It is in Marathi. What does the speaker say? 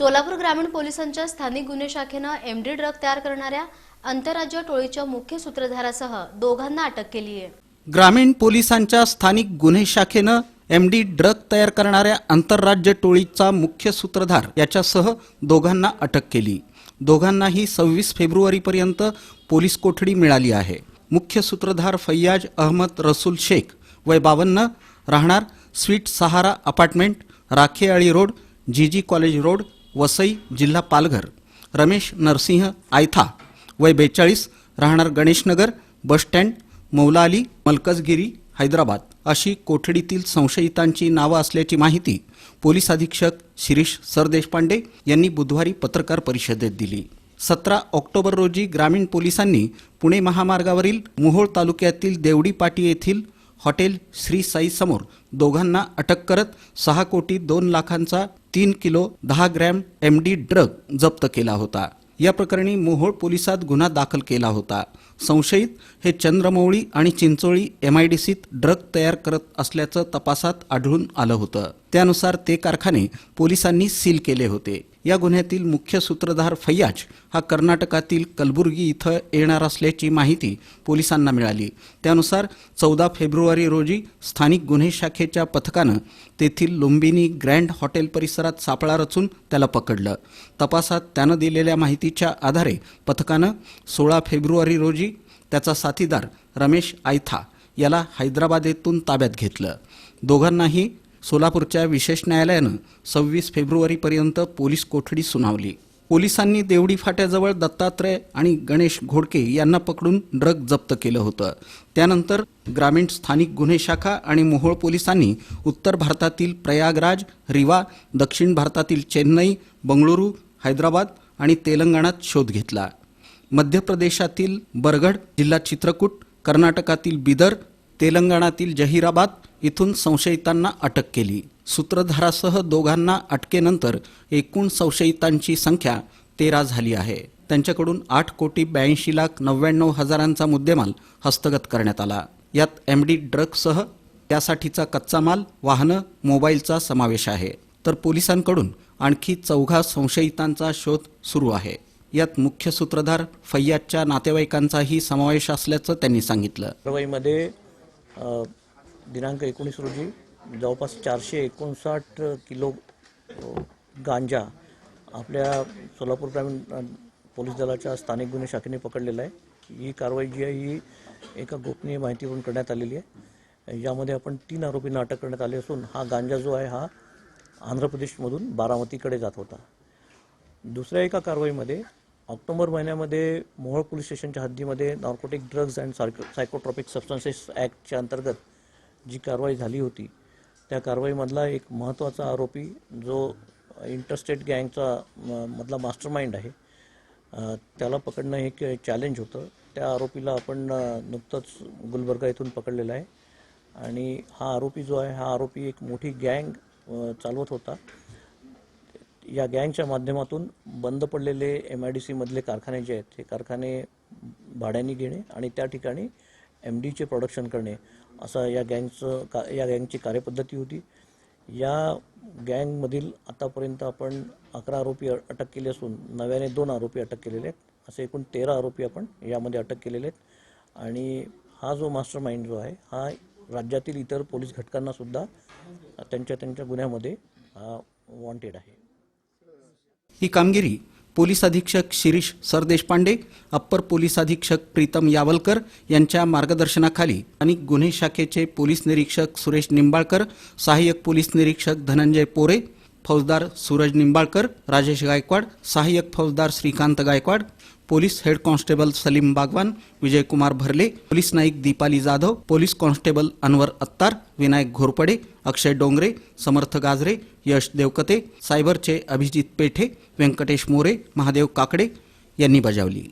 सोलापूर ग्रामीण पोलिसांच्या स्थानिक गुन्हे शाखेनं एमडी ड्रग तयार करणाऱ्या आंतरराज्य टोळीच्या मुख्य सूत्रधारासह दोघांना अटक केली आहे. ग्रामीण पोलिसांच्या स्थानिक गुन्हे शाखेनं एमडी ड्रग तयार करणाऱ्या आंतरराज्य टोळीचा मुख्य सूत्रधार याच्यासह दोघांना अटक केली. दोघांनाही सव्वीस फेब्रुवारीपर्यंत पोलीस कोठडी मिळाली आहे. मुख्य सूत्रधार फैयाज अहमद रसूल शेख वय बावन्न राहणार sweet Sahara apartment Rakheali road G G college road Vasai जिल्हा पालघर रमेश नरसिंह आयथा वय बेचाळीस राहणार गणेशनगर बसस्टँड मौला अली मलकजगिरी हैदराबाद अशी कोठडीतील संशयितांची नावं असल्याची माहिती पोलीस अधीक्षक शिरीष सरदेशपांडे यांनी बुधवारी पत्रकार परिषदेत दिली. सतरा ऑक्टोबर रोजी ग्रामीण पोलिसांनी पुणे महामार्गावरील मोहोळ तालुक्यातील देवडी पाटी येथील हॉटेल श्री साई समोर. दोघांना अटक करत सहा कोटी दोन लाखांचा तीन किलो दहा ग्रॅम एम डी ड्रग जप्त केला होता. या प्रकरणी मोहोळ पोलिसात गुन्हा दाखल केला होता. संशयित हे चंद्रमौळी आणि चिंचोळी एम आय डी सीत ड्रग तयार करत असल्याचं तपासात आढळून आलं होतं. त्यानुसार ते कारखाने पोलिसांनी सील केले होते. या गुन्ह्यातील मुख्य सूत्रधार फैयाज हा कर्नाटकातील कलबुर्गी इथं येणार असल्याची माहिती पोलिसांना मिळाली. त्यानुसार चौदा फेब्रुवारी रोजी स्थानिक गुन्हे शाखेच्या पथकानं तेथील लुंबिनी ग्रँड हॉटेल परिसरात सापळा रचून त्याला पकडलं. तपासात त्यानं दिलेल्या माहितीच्या आधारे पथकानं सोळा फेब्रुवारी रोजी त्याचा साथीदार रमेश आयथा याला हैदराबाद येथून ताब्यात घेतलं. दोघांनाही सोलापूरच्या विशेष न्यायालयानं सव्वीस फेब्रुवारीपर्यंत पोलीस कोठडी सुनावली. पोलिसांनी देवडी फाट्याजवळ दत्तात्रय आणि गणेश घोडके यांना पकडून ड्रग जप्त केलं होतं. त्यानंतर ग्रामीण स्थानिक गुन्हे शाखा आणि मोहोळ पोलिसांनी उत्तर भारतातील प्रयागराज रिवा दक्षिण भारतातील चेन्नई बंगळुरू हैदराबाद आणि तेलंगणात शोध घेतला. मध्य प्रदेशातील बरगड जिल्हा चित्रकूट कर्नाटकातील बिदर तेलंगणातील जहिराबाद इथून संशयितांना अटक केली. सूत्रधारासह दोघांना अटकेनंतर एकूण संशयितांची संख्या तेरा झाली आहे. त्यांच्याकडून आठ कोटी ब्याऐंशी लाख नव्याण्णव हजारांचा मुद्देमाल हस्तगत करण्यात आला. यात एम डी ड्रगसह त्यासाठीचा कच्चा माल वाहनं मोबाईलचा समावेश आहे. तर पोलिसांकडून आणखी चौघा संशयितांचा शोध सुरू आहे. यात मुख्य सूत्रधार फैयाजच्या नातेवाईकांचाही समावेश असल्याचं त्यांनी सांगितलं. कारवाईमध्ये दिनांक एकोणीस रोजी जवळपास चारशे एकोणसाठ किलो गांजा आपल्या सोलापूर ग्रामीण पोलीस दलाच्या स्थानिक गुन्हे शाखेने पकडलेला आहे. ही कारवाई जी आहे ही एका गोपनीय माहितीवरून करण्यात आलेली आहे. यामध्ये आपण तीन आरोपींना अटक करण्यात आली असून हा गांजा जो आहे हा आंध्र प्रदेशमधून बारामतीकडे जात होता. दुसऱ्या एका कारवाईमध्ये ऑक्टोबर महिन्यामध्ये मोहोळ पोलीस स्टेशनच्या हद्दीमध्ये narcotic drugs and psycho psychotropic substances ॲक्टच्या अंतर्गत जी कारवाई झाली होती त्या कारवाईमधला एक महत्त्वाचा आरोपी जो इंटरस्टेट गँगचा म- मधला मास्टरमाइंड आहे त्याला पकडणं हे एक चॅलेंज होतं. त्या आरोपीला आपण नुकतंच गुलबर्गा इथून पकडलेला आहे. आणि हा आरोपी जो आहे हा आरोपी एक मोठी गँग चालवत होता. या गँगच्या माध्यमातून बंद पडलेले एम आय डी सीमधले कारखाने जे आहेत ते कारखाने भाड्याने घेणे आणि त्या ठिकाणी एम डीचे प्रोडक्शन करणे. असा या गँगचं का या गँगची कार्यपद्धती होती. या गँगमधील आतापर्यंत आपण अकरा आरोपी अटक केले असून नव्याने दोन आरोपी अटक केलेले आहेत. असे एकूण तेरा आरोपी आपण यामध्ये अटक केलेले आहेत. आणि हा जो मास्टर माइंड जो आहे हा राज्यातील इतर पोलीस घटकांना सुद्धा त्यांच्या त्यांच्या गुन्ह्यामध्ये वॉन्टेड आहे. ही कामगिरी पोलीस अधीक्षक शिरीष सरदेशपांडे अप्पर पोलीस अधीक्षक प्रीतम यावलकर यांच्या मार्गदर्शनाखाली आणि गुन्हे शाखेचे पोलीस निरीक्षक सुरेश निंबाळकर सहाय्यक पोलीस निरीक्षक धनंजय पोरे फौजदार सूरज निंबाळकर राजेश गायकवाड सहाय्यक फौजदार Shrikant Gaikwad police head constable Salim Bagwan Vijaykumar Bharle police naik Deepali Jadhav police constable Anwar Attar Vinayak Ghorpade Akshay Dongre Samarth Gajre Yash Devkate सायबरचे Abhijit Pethe Venkatesh More Mahadev Kakade यांनी बजावली.